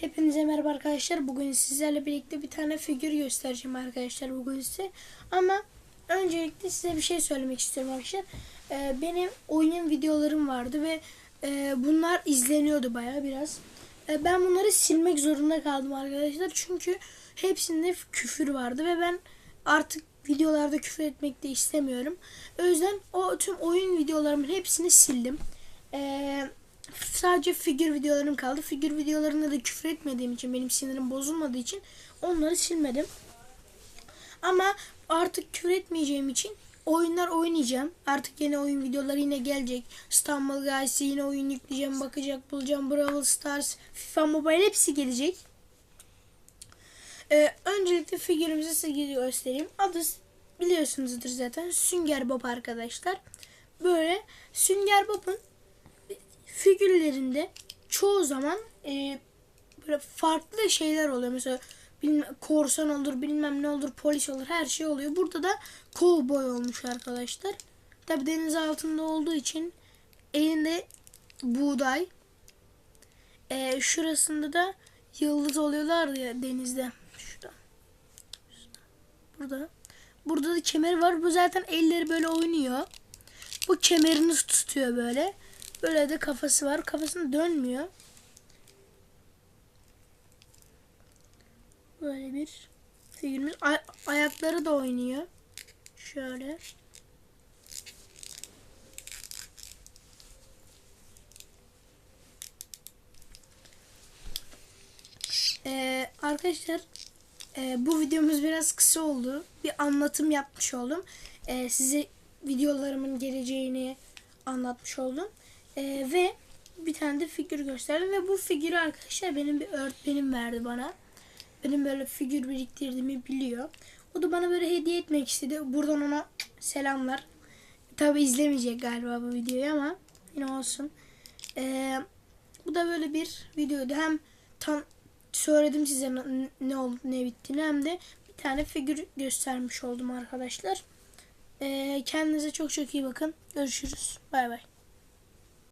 Hepinize merhaba arkadaşlar. Bugün sizlerle birlikte bir tane figür göstereceğim arkadaşlar bugün size. Ama öncelikle size bir şey söylemek istiyorum arkadaşlar. Ee, benim oyun videolarım vardı ve e, bunlar izleniyordu baya biraz. E, ben bunları silmek zorunda kaldım arkadaşlar. Çünkü hepsinde küfür vardı ve ben artık videolarda küfür etmek de istemiyorum. O yüzden o tüm oyun videolarımın hepsini sildim. Eee sadece figür videolarım kaldı. Figür videolarında da küfür etmediğim için benim sinirim bozulmadığı için onları silmedim. Ama artık küfür etmeyeceğim için oyunlar oynayacağım. Artık yeni oyun videoları yine gelecek. İstanbul Galaxy yine oyun yükleyeceğim, bakacak, bulacağım. Brawl Stars, FIFA Mobile hepsi gelecek. Ee, öncelikle figürümüzü size göstereyim. Adı biliyorsunuzdur zaten. Sünger Bob arkadaşlar. Böyle Sünger Bob'un figürlerinde çoğu zaman e, böyle farklı şeyler oluyor. Mesela bilmem, korsan olur, bilmem ne olur, polis olur, her şey oluyor. Burada da cowboy olmuş arkadaşlar. Tabi deniz altında olduğu için elinde buğday. E, şurasında da yıldız oluyorlar ya denizde. Şurada. Burada. Burada da kemer var. Bu zaten elleri böyle oynuyor. Bu kemerini tutuyor böyle. Böyle de kafası var. Kafasını dönmüyor. Böyle bir figürümüz. Ay- ayakları da oynuyor. Şöyle. Ee, arkadaşlar e, bu videomuz biraz kısa oldu. Bir anlatım yapmış oldum. Ee, size videolarımın geleceğini anlatmış oldum. Ee, ve bir tane de figür gösterdim ve bu figürü arkadaşlar benim bir öğretmenim verdi bana. Benim böyle figür biriktirdiğimi biliyor. O da bana böyle hediye etmek istedi. Buradan ona selamlar. Tabi izlemeyecek galiba bu videoyu ama yine olsun. Ee, bu da böyle bir videoydu. Hem tam söyledim size ne- oldu ne bittiğini hem de bir tane figür göstermiş oldum arkadaşlar. Ee, kendinize çok çok iyi bakın. Görüşürüz. Bay bay.